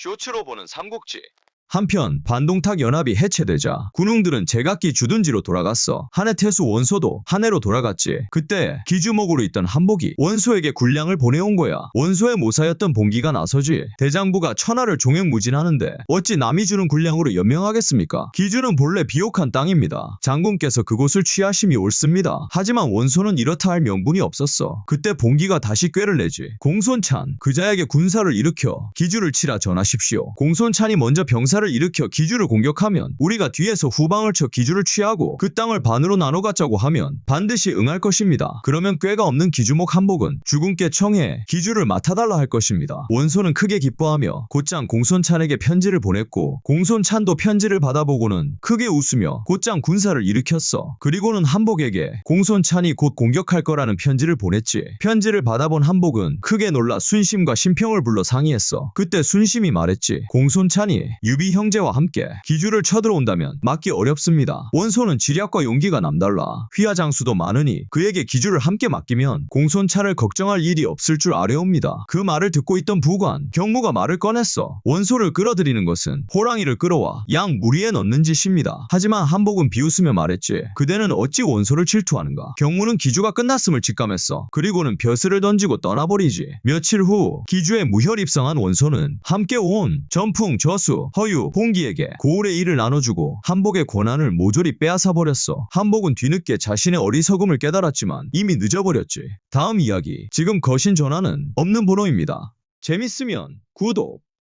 쇼츠로 보는 삼국지. 한편 반동탁 연합이 해체되자 군웅들은 제각기 주둔지로 돌아갔어. 한해 태수 원소도 한해로 돌아갔지. 그때 기주목으로 있던 한복이 원소에게 군량을 보내온 거야. 원소의 모사였던 봉기가 나서지. 대장부가 천하를 종횡무진하는데 어찌 남이 주는 군량으로 연명하겠습니까? 기주는 본래 비옥한 땅입니다. 장군께서 그곳을 취하심이 옳습니다. 하지만 원소는 이렇다 할 명분이 없었어. 그때 봉기가 다시 꾀를 내지. 공손찬 그자에게 군사를 일으켜 기주를 치라 전하십시오. 공손찬이 먼저 병사 를 일으켜 기주를 공격하면 우리가 뒤에서 후방을 쳐 기주를 취하고 그 땅을 반으로 나눠 갖자고 하면 반드시 응할 것입니다. 그러면 꾀가 없는 기주목 한복은 주군께 청해 기주를 맡아달라 할 것입니다. 원소는 크게 기뻐하며 곧장 공손찬에게 편지를 보냈고 공손찬도 편지를 받아보고는 크게 웃으며 곧장 군사를 일으켰어. 그리고는 한복에게 공손찬이 곧 공격할 거라는 편지를 보냈지. 편지를 받아본 한복은 크게 놀라 순심과 심평을 불러 상의했어. 그때 순심이 말했지. 공손찬이 유비 형제와 함께 기주를 쳐들어온다면 막기 어렵습니다. 원소는 지략과 용기가 남달라. 휘하장수도 많으니 그에게 기주를 함께 맡기면 공손찬을 걱정할 일이 없을 줄 아뢰옵니다. 그 말을 듣고 있던 부관 경무가 말을 꺼냈어. 원소를 끌어들이는 것은 호랑이를 끌어와 양 무리에 넣는 짓입니다. 하지만 한복은 비웃으며 말했지. 그대는 어찌 원소를 질투하는가? 경무는 기주가 끝났음을 직감했어. 그리고는 벼슬을 던지고 떠나버리지. 며칠 후 기주에 무혈 입성한 원소는 함께 온 전풍, 저수, 허유, 홍기에게 고을의 일을 나눠주고 한복의 권한을 모조리 빼앗아 버렸어. 한복은 뒤늦게 자신의 어리석음을 깨달았지만 이미 늦어버렸지. 다음 이야기. 지금 거신 전화는 없는 번호입니다. 재밌으면 구독.